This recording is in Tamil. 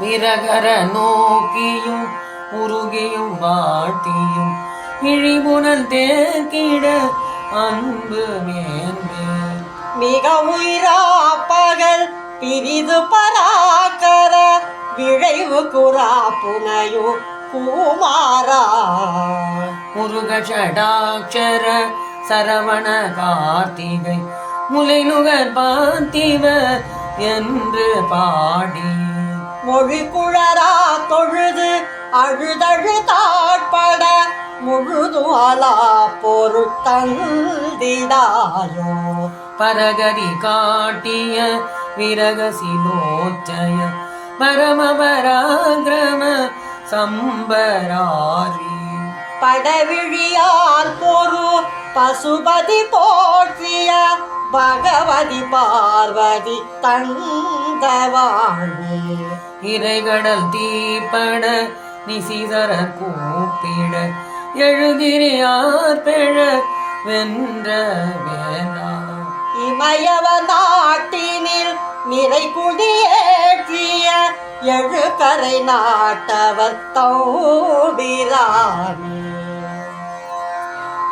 விரகர நோக்கியும் உருகியும் வாழ்த்தியும் இழிபுணல் தேக்கிட அன்பு மேன்மேல் மிக உயிரா பகல் பிரிது பராக்கர விழைவு குறா புனையு குமாரா முருகஷடாட்சர சரவண கார்த்திகை முலை நுகர் பார்த்திவ என்று பாடி மொழி குழரா தொழுது அழுதழுதாட்பட முழுதும் முழுது அலா பொருட்டந்திடாயோ பரகரி காட்டிய விரகசிலோச்சய பரமபராக்கிரம சம்பராரி படவிழியால் பொரு பசுபதி போற்றிய பகவதி பார்வதி தந்தவாழி இறைகடல் தீப்பட நிசிதர கூப்பிட எழுகிரியார் பெழ வென்ற வேளா இமயவ நாட்டினில் நிறை குடியேற்றிய எழுகரை நாட்டவர் தௌபிராணி